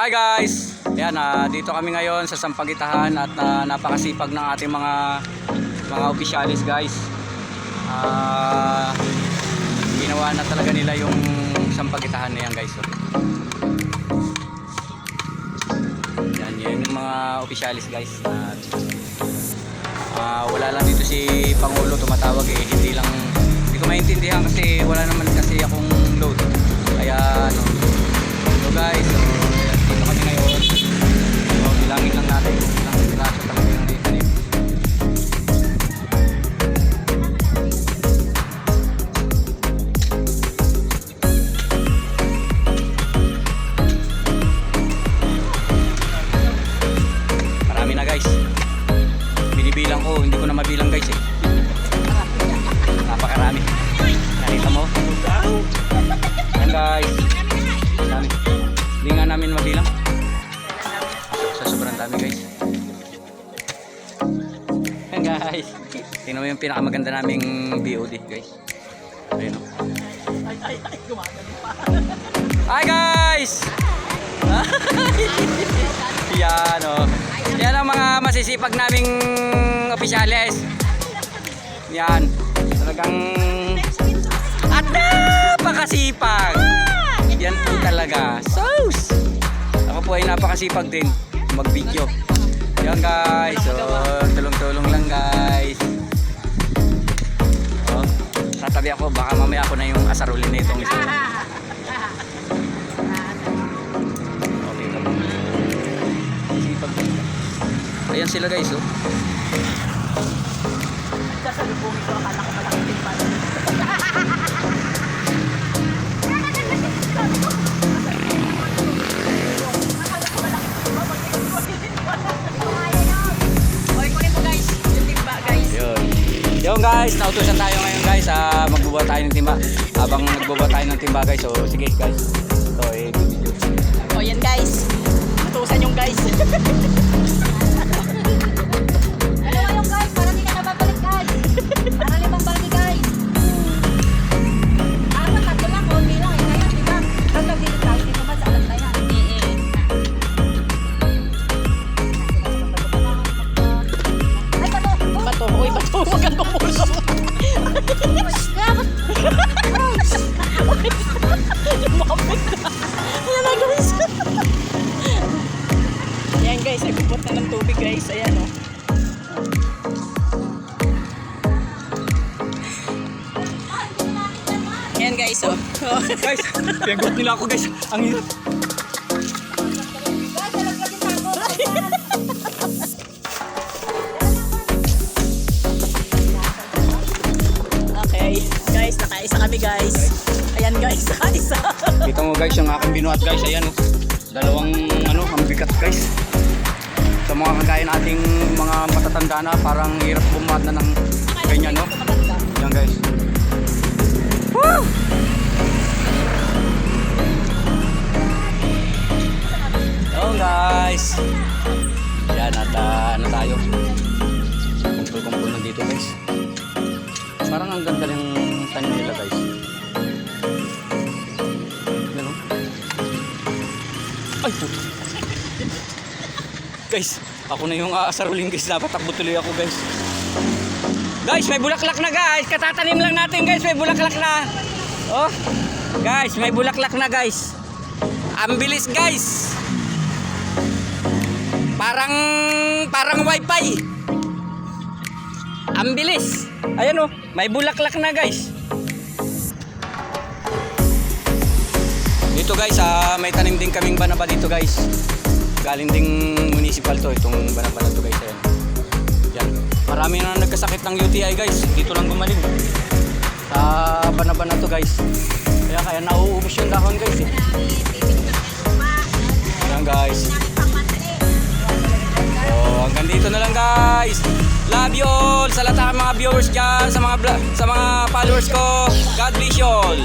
Hi guys! Yan, ah, dito kami ngayon sa Sampagitahan at ah, napakasipag ng ating mga mga opisyalis guys. Ah, ginawa na talaga nila yung Sampagitahan na yan guys. Oh. Yan, yan yung mga opisyalis guys. At, ah, wala lang dito si Pangulo tumatawag eh. Hindi lang, hindi ko maintindihan kasi wala naman kasi akong load. Kaya ano, So guys, so dami guys. Yan guys. Tingnan mo yung pinakamaganda naming BOD guys. Ayun o. Hi guys! Yan o. Yan ang mga masisipag naming opisyalis. Yan. Talagang at napakasipag. Yan po talaga. Sus! Ako po ay napakasipag din mag-video. Yan guys. So, tulong-tulong lang guys. Oh, tatabi ako. Baka mamaya ako na yung asarulin na itong isa. Okay. Ayan sila guys. Oh. Yun guys, nautusan tayo ngayon guys. Ah, magbubuhat tayo ng timba. Habang nagbubuhat tayo ng timba guys. So, sige guys. Ito eh, video. O yan guys, natusan yung guys. na ng tubig guys. Ayan o. Ayan guys oh. guys, pinagot nila ako guys. Ang hirap. Okay. Guys, nakaisa kami guys. Ayan guys, nakaisa. Kita mo guys, yung aking binuhat guys. Ayan oh. Dalawang ano, ang bigat guys. Sa mga kagaya nating mga matatanda na, parang hirap bumuhat na ng ganyan no. Yan guys. Woo! Hello guys. Yan at ah, ano tayo. Kumpul-kumpul na dito guys. Parang ang ganda ng tanim nila guys. O. Ay! puto. Guys, ako na yung aasaruling guys. Dapat takbo tuloy ako guys. Guys, may bulaklak na guys. Katatanim lang natin guys. May bulaklak na. Oh. Guys, may bulaklak na guys. Ang bilis guys. Parang parang wifi. Ang bilis. Ayan oh, may bulaklak na guys. Dito guys, ah, may tanim din kaming banaba dito guys. Galing ding municipal to, itong banaba na to guys. Ayan. Yan. Marami na nagkasakit ng UTI guys. Dito lang gumaling. Sa banaba na to guys. Kaya kaya nauubos yung dahon guys eh. Ayan guys. So, hanggang dito na lang guys. Love you all sa lahat ng mga viewers dyan, sa mga, sa mga followers ko. God bless you all.